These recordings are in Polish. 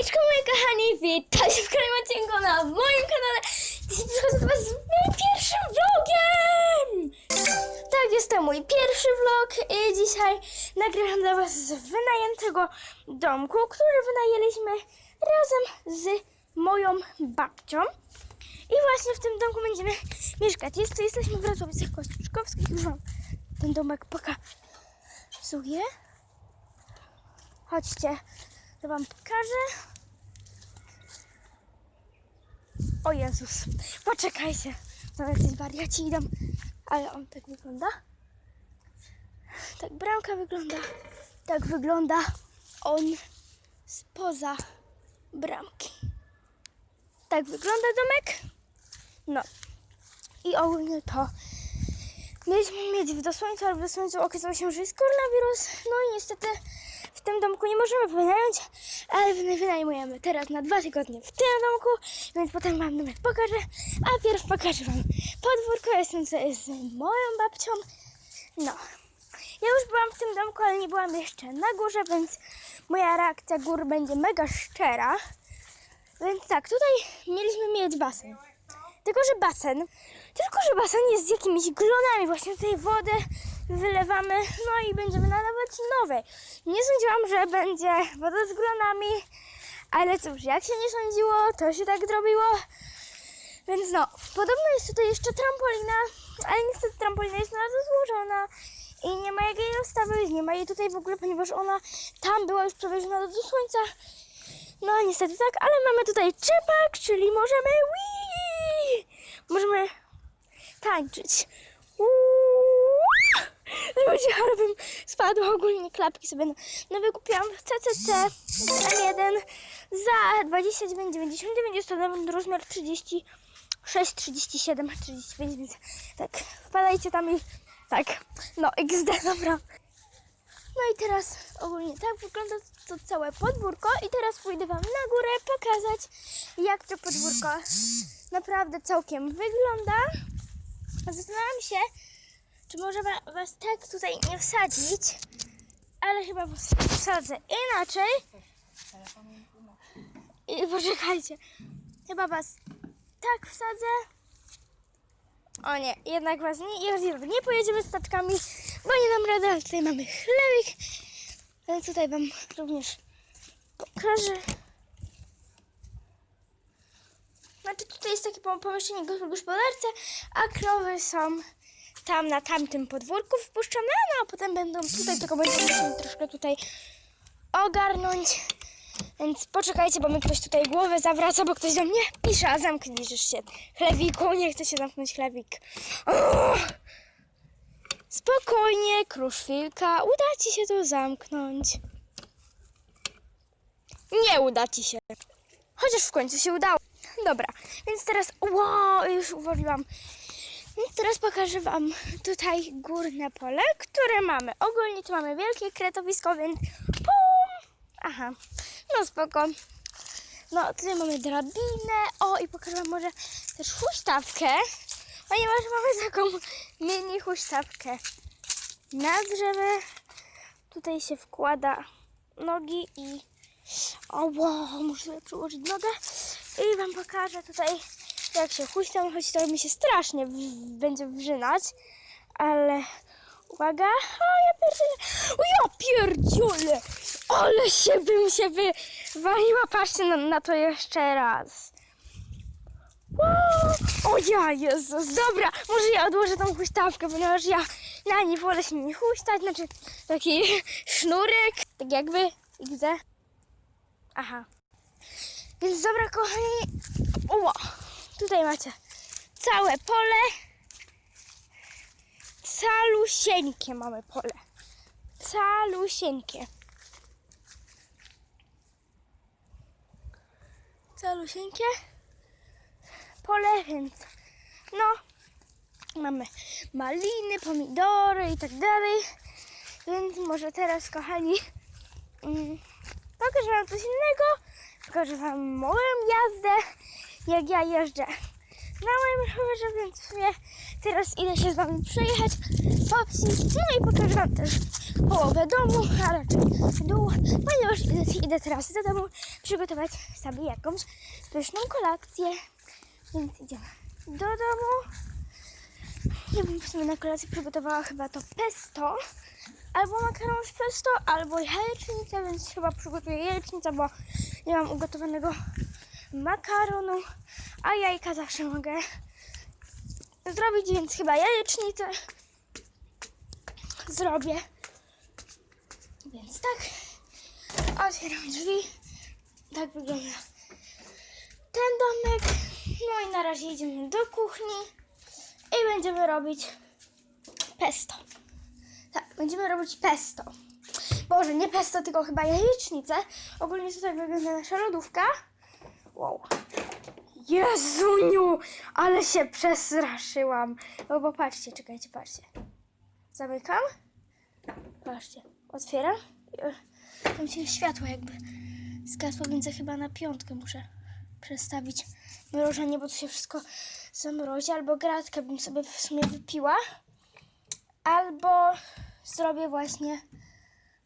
Siemaneczko moi kochani, witajcie w kolejnym odcinku na moim kanale. Dzisiaj przychodzę was z moim pierwszym vlogiem! Tak, jest to mój pierwszy vlog i dzisiaj nagrywam dla was z wynajętego domku, który wynajęliśmy razem z moją babcią. I właśnie w tym domku będziemy mieszkać. Jest to, jesteśmy w Wrocławicach Kościuszkowskich. Już wam ten domek pokazuję. Chodźcie, to wam pokażę. O Jezus, poczekajcie. Tam jacyś wariaci idą, ale on tak wygląda. Tak bramka wygląda. Tak wygląda on spoza bramki. Tak wygląda domek. No. I ogólnie to mieliśmy mieć do słońca, ale w słońcu okazało się, że jest koronawirus. No i niestety w tym domku nie możemy wynająć, ale wyna- wynajmujemy teraz na dwa tygodnie w tym domku, więc potem wam domek pokażę, a pierw pokażę wam podwórko. Jestem sobie z moją babcią. No. Ja już byłam w tym domku, ale nie byłam jeszcze na górze, więc moja reakcja gór będzie mega szczera. Więc tak, tutaj mieliśmy mieć basen. Tylko, że basen, tylko, że basen jest z jakimiś glonami. Właśnie tutaj wodę wylewamy, no i będziemy nalewać nowej. Nie sądziłam, że będzie woda z glonami, ale cóż, jak się nie sądziło, to się tak zrobiło. Więc no, podobno jest tutaj jeszcze trampolina, ale niestety trampolina jest bardzo złożona i nie ma jak jej rozstawić, nie ma jej tutaj w ogóle, ponieważ ona tam była już przewieziona do słońca. No niestety tak, ale mamy tutaj czepak, czyli możemy wii, możemy tańczyć. Uuu. Ludzie, ale bym spadła ogólnie klapki sobie. No, no wykupiłam w CCC M1 za 29,99. Jest to nawet rozmiar 36, 37, 35, więc tak, wpadajcie tam i tak, no XD, dobra. No i teraz ogólnie tak wygląda to całe podwórko i teraz pójdę Wam na górę pokazać jak to podwórko naprawdę całkiem wygląda. Zastanawiam się, czy może wa- Was tak tutaj nie wsadzić, ale chyba Was wsadzę inaczej. I poczekajcie, chyba Was tak wsadzę. O nie, jednak was nie, jednak nie pojedziemy statkami, bo nie dam rady, ale tutaj mamy chlebik. Ale tutaj wam również pokażę. Znaczy tutaj jest takie pom- pomieszczenie w gospodarce, a krowy są tam na tamtym podwórku wpuszczone, no a potem będą tutaj, tylko będziemy musieli troszkę tutaj ogarnąć. Więc poczekajcie, bo mi ktoś tutaj głowę zawraca, bo ktoś do mnie pisze, a zamknijesz się. Chlewiku, nie chce się zamknąć chlewik. Spokojnie, kruszwilka, uda ci się to zamknąć. Nie uda ci się. Chociaż w końcu się udało. Dobra, więc teraz, wow, już uwolniłam. Więc teraz pokażę Wam tutaj górne pole, które mamy. Ogólnie tu mamy wielkie kretowisko, więc pum! Aha, no spoko. No, tutaj mamy drabinę. O, i pokażę Wam może też huśtawkę, ponieważ mamy taką mini huśtawkę na drzewie. Tutaj się wkłada nogi i... O, wow, muszę przyłożyć nogę i Wam pokażę tutaj, jak się huśtam, choć to mi się strasznie będzie wrzynać, ale uwaga, o ja pierdzielę, o ja pierdzielę, ale się bym się wywaliła, patrzcie na, na to jeszcze raz. O ja Jezus, dobra, może ja odłożę tą huśtawkę, ponieważ ja na niej wolę się nie huśtać, znaczy taki sznurek, tak jakby, widzę. Aha. Więc dobra, kochani, o, tutaj macie całe pole. Calusieńkie mamy pole. Calusieńkie. Calusieńkie pole, więc no, mamy maliny, pomidory i tak dalej. Więc może teraz, kochani, mm, pokażę Wam coś innego. Pokażę Wam moją jazdę, jak ja jeżdżę. Na moim rowerze, więc w sumie teraz idę się z wami przejechać, popsić, no i pokażę wam też połowę domu, a raczej dół, ponieważ idę, idę teraz do domu przygotować sobie jakąś pyszną kolację, więc idziemy do domu. Ja bym na kolację przygotowała chyba to pesto, albo makaron z pesto, albo jajecznicę, więc chyba przygotuję jajecznicę, bo nie mam ugotowanego makaronu, a jajka zawsze mogę zrobić, więc chyba jajecznicę zrobię. Więc tak, otwieram drzwi, tak wygląda ten domek. No i na razie idziemy do kuchni i będziemy robić pesto. Tak, będziemy robić pesto. Boże, nie pesto, tylko chyba jajecznicę. Ogólnie tutaj wygląda nasza lodówka. Wow. Jezuniu, ale się przestraszyłam. No bo patrzcie, czekajcie, patrzcie. Zamykam. Patrzcie, otwieram. Tam się światło jakby zgasło, więc ja chyba na piątkę muszę przestawić mrożenie, bo to się wszystko zamrozi. Albo gratkę bym sobie w sumie wypiła. Albo zrobię właśnie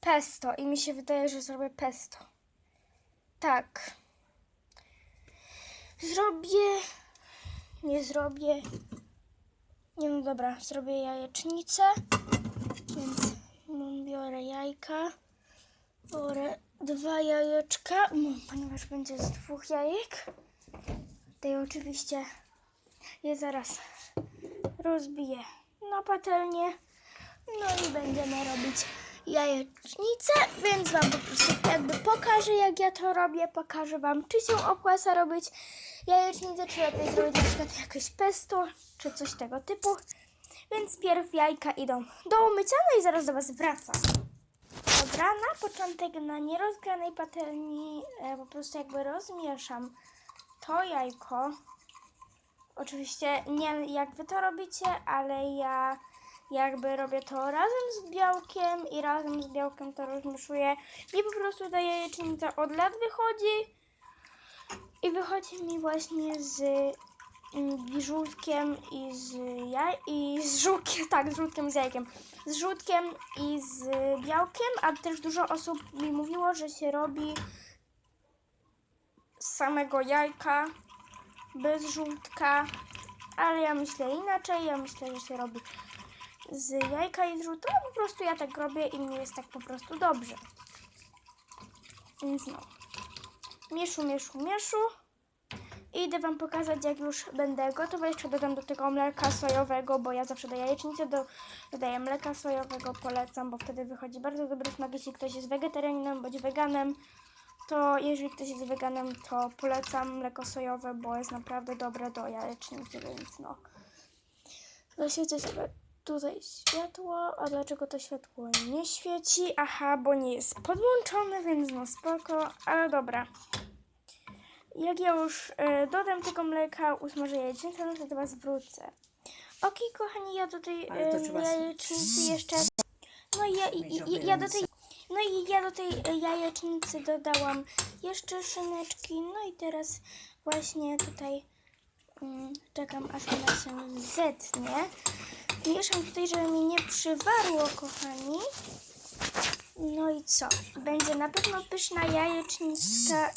pesto. I mi się wydaje, że zrobię pesto. Tak. Zrobię. Nie zrobię. Nie no dobra, zrobię jajecznicę. Więc no, biorę jajka. Biorę dwa jajeczka, no, ponieważ będzie z dwóch jajek. Tutaj oczywiście je zaraz rozbiję na patelnię. No i będziemy robić jajecznicę, więc Wam po prostu jakby pokażę jak ja to robię, pokażę Wam czy się opłaca robić jajecznicę, czy lepiej zrobić na przykład jakieś pesto, czy coś tego typu. Więc pierw jajka idą do umycia, no i zaraz do Was wracam. Dobra, na początek na nierozgranej patelni e, po prostu jakby rozmieszam to jajko. Oczywiście nie jak wy to robicie, ale ja jakby robię to razem z białkiem i razem z białkiem to rozmieszuję i po prostu ta jajecznica od lat wychodzi i wychodzi mi właśnie z mm, żółtkiem i z jaj i z żółtkiem, tak, z żółtkiem z jajkiem. Z żółtkiem i z białkiem, a też dużo osób mi mówiło, że się robi z samego jajka bez żółtka, ale ja myślę inaczej, ja myślę, że się robi z jajka i z żółtka, a po prostu ja tak robię i mnie jest tak po prostu dobrze. Więc no. Mieszu, mieszu, mieszu. I idę Wam pokazać, jak już będę gotowa. Jeszcze dodam do tego mleka sojowego, bo ja zawsze do jajecznicy do, dodaję mleka sojowego, polecam, bo wtedy wychodzi bardzo dobry smak. Jeśli ktoś jest wegetarianinem bądź weganem, to jeżeli ktoś jest weganem, to polecam mleko sojowe, bo jest naprawdę dobre do jajecznicy, więc no. Zaświecę sobie tutaj światło, a dlaczego to światło nie świeci? Aha, bo nie jest podłączone, więc no spoko, ale dobra. Jak ja już e, dodam tego mleka, usmażę jajecznicę, no to do Was wrócę. Okej, kochani, ja do tej Ale to e, trzeba jajecznicy jeszcze... No i ja, i, i, ja do tej... No i ja do tej e, jajecznicy dodałam jeszcze szyneczki. No i teraz właśnie tutaj czekam aż ona się zetnie. Mieszam tutaj, żeby mi nie przywarło, kochani. No i co? Będzie na pewno pyszna jajeczniczka.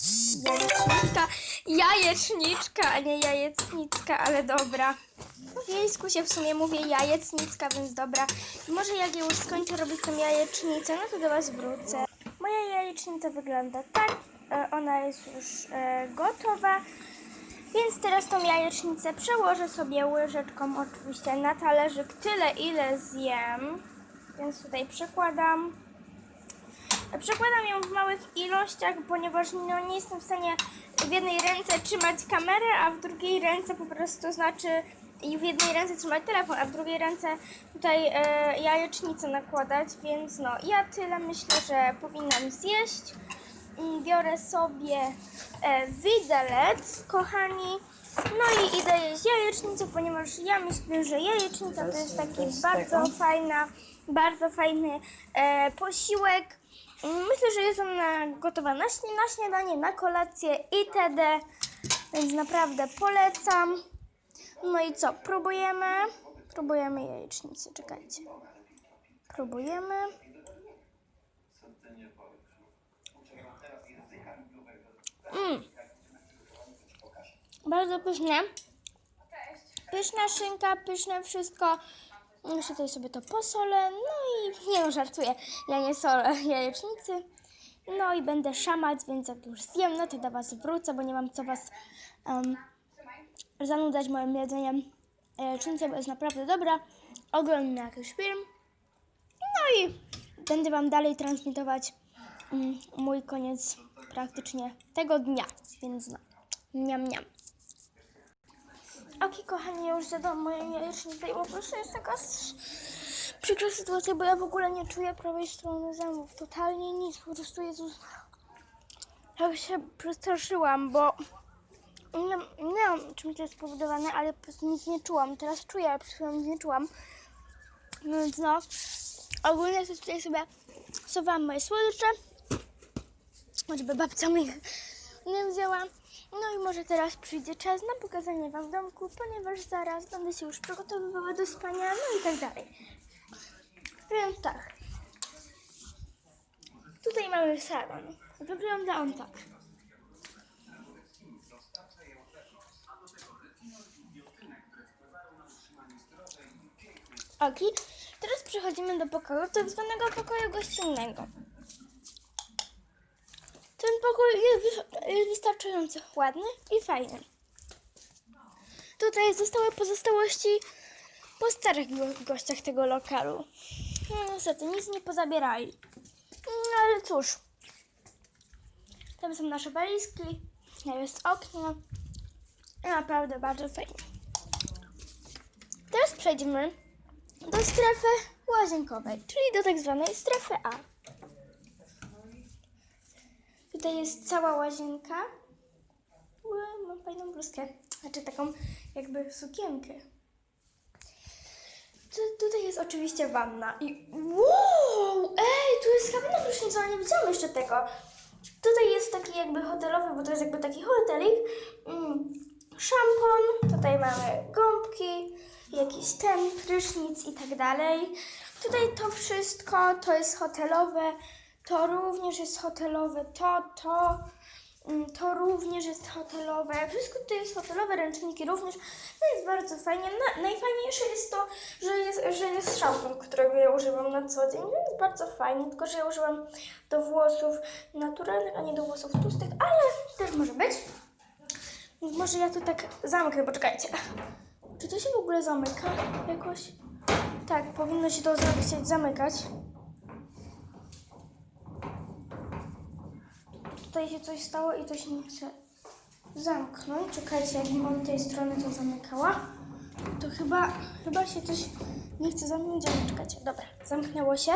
Jajeczniczka. Jajeczniczka, a nie jajecnicka, ale dobra. W wiejsku się w sumie mówię jajecnicka, więc dobra. Może jak ja już skończę robić tą jajecznicę, no to do Was wrócę. Moja jajecznica wygląda tak. E, Ona jest już e, gotowa. Więc teraz tą jajecznicę przełożę sobie łyżeczką oczywiście na talerzyk tyle, ile zjem. Więc tutaj przekładam. Przekładam ją w małych ilościach, ponieważ no, nie jestem w stanie w jednej ręce trzymać kamerę, a w drugiej ręce po prostu znaczy i w jednej ręce trzymać telefon, a w drugiej ręce tutaj e, jajecznicę nakładać, więc no ja tyle myślę, że powinnam zjeść. Biorę sobie e, widelec, kochani. No i idę jeść jajecznicę, ponieważ ja myślę, że jajecznica to jest taki bardzo fajna, bardzo fajny e, posiłek. Myślę, że jest ona gotowa na, śni- na śniadanie, na kolację itd. Więc naprawdę polecam. No i co? Próbujemy. Próbujemy jajecznicy. Czekajcie. Próbujemy. Mm. Bardzo pyszne. Pyszna szynka, pyszne wszystko. Jeszcze tutaj sobie to posolę. No i nie żartuję. Ja nie solę jajecznicy. No i będę szamać, więc jak już zjem, no to do Was wrócę, bo nie mam co Was um, zanudzać moim jedzeniem jajecznicy, bo jest naprawdę dobra. Oglądam jakiś film. No i będę Wam dalej transmitować mm, mój koniec praktycznie tego dnia, więc no, miam, miam. Ok, kochani, już zjadłam moje jajecznicę i po prostu jest taka przykra sytuacja, bo ja w ogóle nie czuję prawej strony zębów. Totalnie nic, po prostu Jezus. Tak się przestraszyłam, bo nie, nie wiem, czym to jest spowodowane, ale po prostu nic nie czułam. Teraz czuję, ale przed chwilą nic nie czułam. Więc no, ogólnie to tutaj sobie sowałam moje słodycze, żeby babcia ich nie wzięła. No i może teraz przyjdzie czas na pokazanie Wam domku, ponieważ zaraz będę się już przygotowywała do spania, no i tak dalej. Więc tak. Tutaj mamy salon. Wygląda on tak. Ok, teraz przechodzimy do pokoju, tak zwanego pokoju gościnnego. Ten pokój jest, wys- jest wystarczająco ładny i fajny. Tutaj zostały pozostałości po starych go- gościach tego lokalu. No niestety, nic nie pozabierali. No ale cóż. Tam są nasze walizki, tam jest okno. Naprawdę bardzo fajnie. Teraz przejdziemy do strefy łazienkowej, czyli do tak zwanej strefy A. Tutaj jest cała łazienka. Ue, Mam fajną bluzkę, znaczy taką jakby sukienkę. Tu, tutaj jest oczywiście wanna i wow, ej, tu jest kabina prysznicowa, nie widziałam jeszcze tego. Tutaj jest taki jakby hotelowy, bo to jest jakby taki hotelik. Mm, szampon, tutaj mamy gąbki, jakiś ten, prysznic i tak dalej. Tutaj to wszystko to jest hotelowe, to również jest hotelowe, to, to, mm, to również jest hotelowe. Wszystko tutaj jest hotelowe, ręczniki również, więc bardzo fajnie. Na, najfajniejsze jest to, że jest, że jest szampon, którego ja używam na co dzień, więc bardzo fajnie, tylko że ja używam do włosów naturalnych, a nie do włosów tłustych, ale też może być. Może ja to tak zamknę, poczekajcie. Czy to się w ogóle zamyka jakoś? Tak, powinno się to chcieć zamykać. Tutaj się coś stało i to się nie chce zamknąć. Czekajcie, jakbym od tej strony to zamykała. To chyba, chyba się coś nie chce zamknąć, ale czekajcie. Dobra, zamknęło się,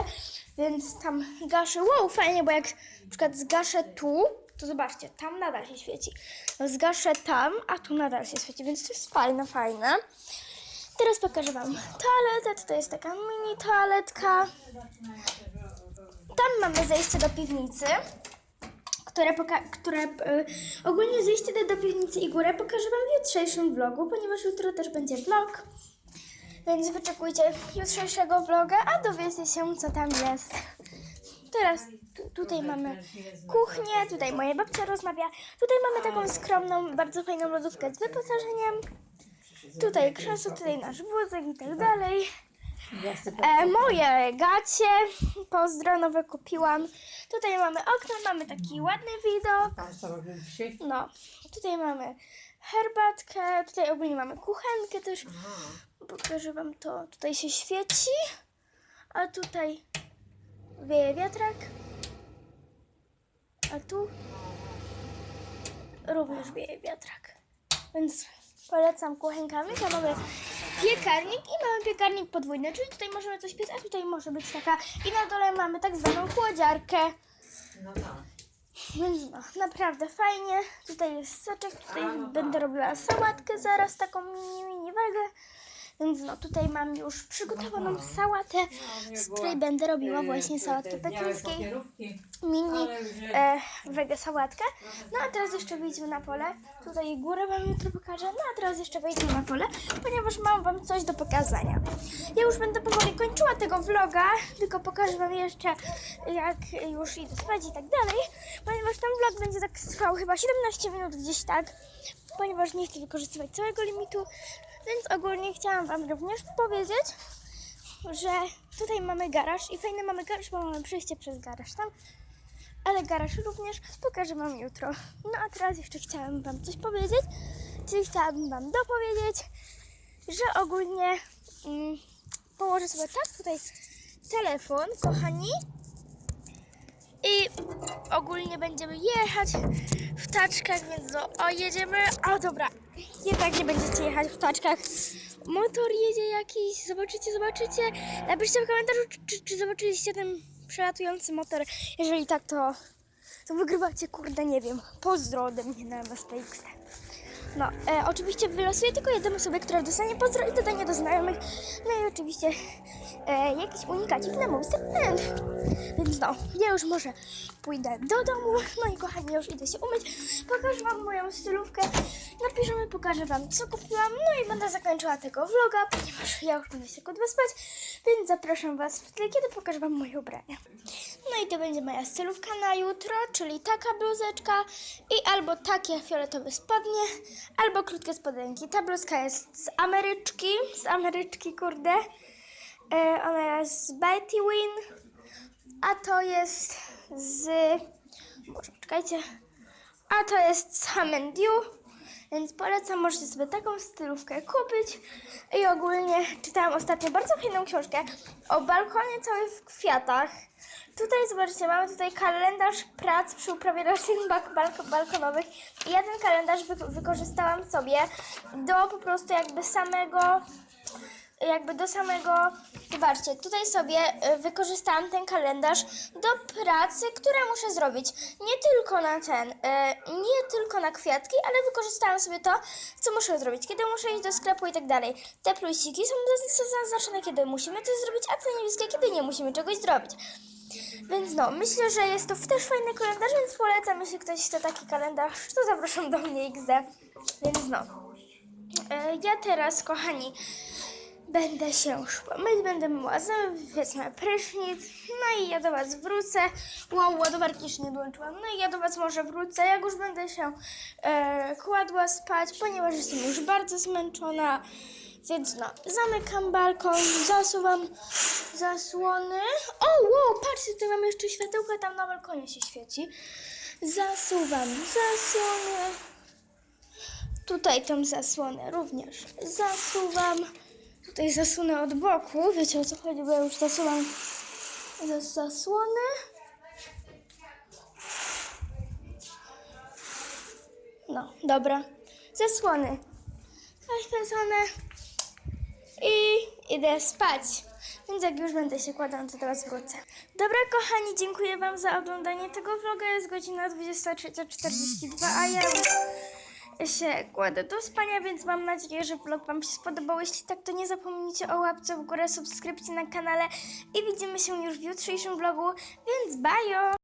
więc tam gaszę. Wow, fajnie, bo jak na przykład zgaszę tu, to zobaczcie, tam nadal się świeci. No, Zgaszę tam, a tu nadal się świeci, więc to jest fajne, fajne. Teraz pokażę Wam toaletę. Tutaj jest taka mini toaletka. Tam mamy zejście do piwnicy, które, które y, ogólnie zejście do, do piwnicy i górę pokażę Wam w jutrzejszym vlogu, ponieważ jutro też będzie vlog. Więc wyczekujcie jutrzejszego vloga, a dowiecie się, co tam jest. Teraz tu, tutaj mamy kuchnię, tutaj moja babcia rozmawia. Tutaj mamy taką skromną, bardzo fajną lodówkę z wyposażeniem. Tutaj krzesło, tutaj nasz wózek i tak dalej. E, moje gacie, pozdro, nowe kupiłam. Tutaj mamy okno, mamy taki ładny widok. No, tutaj mamy herbatkę, tutaj ogólnie mamy kuchenkę też. Pokażę wam to. Tutaj się świeci, a tutaj wieje wiatrak. A tu również wieje wiatrak. Więc polecam kuchenkami. Tam mamy piekarnik i mamy piekarnik podwójny, czyli tutaj możemy coś piec, a tutaj może być taka. I na dole mamy tak zwaną chłodziarkę. No tak. Więc no, naprawdę fajnie. Tutaj jest soczek, tutaj będę robiła sałatkę zaraz, taką mini, mini wagę. Więc no, tutaj mam już przygotowaną Aha. sałatę, No, z była, której będę robiła właśnie sałatkę pekińskiej, mini e, wege sałatkę. No a teraz jeszcze wyjdźmy na pole. Tutaj górę wam jutro pokażę. No a teraz jeszcze wyjdźmy na pole, ponieważ mam wam coś do pokazania. Ja już będę powoli kończyła tego vloga, tylko pokażę wam jeszcze jak już idę spać i tak dalej, ponieważ ten vlog będzie tak trwał chyba 17 minut gdzieś tak, ponieważ nie chcę wykorzystywać całego limitu, więc ogólnie chciałam wam również powiedzieć, że tutaj mamy garaż i fajny mamy garaż, bo mamy przejście przez garaż tam ale garaż również pokażę Wam jutro. No a teraz jeszcze chciałam Wam coś powiedzieć, czyli chciałabym Wam dopowiedzieć, że ogólnie mm, położę sobie tak tutaj telefon, kochani, i ogólnie będziemy jechać w taczkach, więc o jedziemy, o dobra, jednak nie będziecie jechać w taczkach. Motor jedzie jakiś, zobaczycie, zobaczycie. Napiszcie w komentarzu, czy, czy, czy zobaczyliście ten przelatujący motor. Jeżeli tak, to, to wygrywacie, kurde, nie wiem, pozdro ode mnie na MSPX. No, e, oczywiście wylosuję tylko jedną osobę, która dostanie pozdro i dodanie do znajomych. No i oczywiście e, jakiś unikacik na mój segment. Więc no, ja już może pójdę do domu. No i kochani, już idę się umyć. Pokażę Wam moją stylówkę. Napiszemy, pokażę Wam, co kupiłam. No i będę zakończyła tego vloga, ponieważ ja już będę się kudła spać. Więc zapraszam Was wtedy, kiedy pokażę Wam moje ubrania. No i to będzie moja stylówka na jutro, czyli taka bluzeczka i albo takie fioletowe spodnie, albo krótkie spodenki. Ta bluzka jest z Ameryczki, z Ameryczki, kurde. E, ona jest z Betty Win, a to jest z... Boże, czekajcie. A to jest z Hammond Dew, więc polecam, możecie sobie taką stylówkę kupić. I ogólnie czytałam ostatnio bardzo fajną książkę o balkonie całym w kwiatach. Tutaj zobaczcie, mamy tutaj kalendarz prac przy uprawie roślin balk- balkonowych. I ja ten kalendarz wy- wykorzystałam sobie do po prostu jakby samego jakby do samego, zobaczcie, tutaj sobie y, wykorzystałam ten kalendarz do pracy, które muszę zrobić. Nie tylko na ten, y, nie tylko na kwiatki, ale wykorzystałam sobie to, co muszę zrobić, kiedy muszę iść do sklepu i tak dalej. Te plusiki są zaz- zaznaczone, kiedy musimy coś zrobić, a te niebieskie, kiedy nie musimy czegoś zrobić. Więc no, myślę, że jest to też fajny kalendarz, więc polecam, jeśli ktoś chce taki kalendarz, to zapraszam do mnie XD. Więc no. E, Ja teraz, kochani, będę się szła myć, będę myła zęby, wezmę prysznic, no i ja do Was wrócę. Wow, ładowarki jeszcze nie dołączyłam. No i ja do Was może wrócę, jak już będę się e, kładła spać, ponieważ jestem już bardzo zmęczona. Więc no, zamykam balkon, zasuwam zasłony. O, wow, patrzcie, tutaj mam jeszcze światełka, tam na balkonie się świeci. Zasuwam zasłony. Tutaj tą zasłonę również zasuwam. Tutaj zasunę od boku. Wiecie o co chodzi, bo ja już zasuwam zas- zasłony. No, dobra. Zasłony zaświecone i idę spać. Więc jak już będę się kładła, to Was wrócę. Dobra, kochani, dziękuję Wam za oglądanie tego vloga. Jest godzina 23.42, a ja się kładę do spania, więc mam nadzieję, że vlog Wam się spodobał. Jeśli tak, to nie zapomnijcie o łapce w górę, subskrypcji na kanale i widzimy się już w jutrzejszym vlogu, więc bajo!